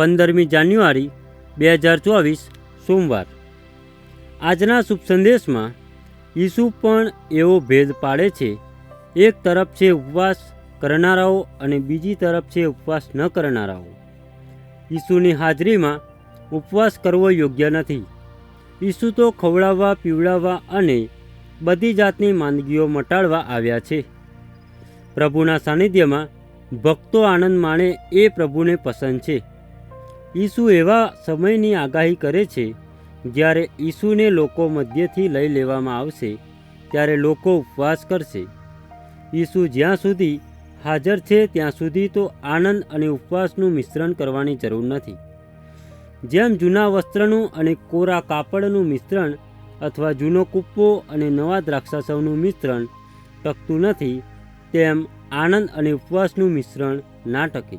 પંદરમી જાન્યુઆરી બે હજાર ચોવીસ સોમવાર. આજના શુભ સંદેશમાં ઈસુ પણ એવો ભેદ પાડે છે, એક તરફ છે ઉપવાસ કરનારાઓ અને બીજી તરફ છે ઉપવાસ ન કરનારાઓ. ઈસુની હાજરીમાં ઉપવાસ કરવો યોગ્ય નથી. ઈસુ તો ખવડાવવા, પીવડાવવા અને બધી જાતની માંદગીઓ મટાડવા આવ્યા છે. પ્રભુના સાનિધ્યમાં ભક્તો આનંદ માણે એ પ્રભુને પસંદ છે. ઈસુ એવા સમયની આગાહી કરે છે, જ્યારે ઈસુને લોકો મધ્યથી લઈ લેવામાં આવશે, ત્યારે લોકો ઉપવાસ કરશે. ઈસુ જ્યાં સુધી હાજર છે, ત્યાં સુધી તો આનંદ અને ઉપવાસનું મિશ્રણ કરવાની જરૂર નથી. જેમ જૂના વસ્ત્રનું અને કોરા કાપડનું મિશ્રણ અથવા જૂનો કૂપ્પો અને નવા દ્રાક્ષાસવનું મિશ્રણ ટકતું નથી, તેમ આનંદ અને ઉપવાસનું મિશ્રણ ના ટકે.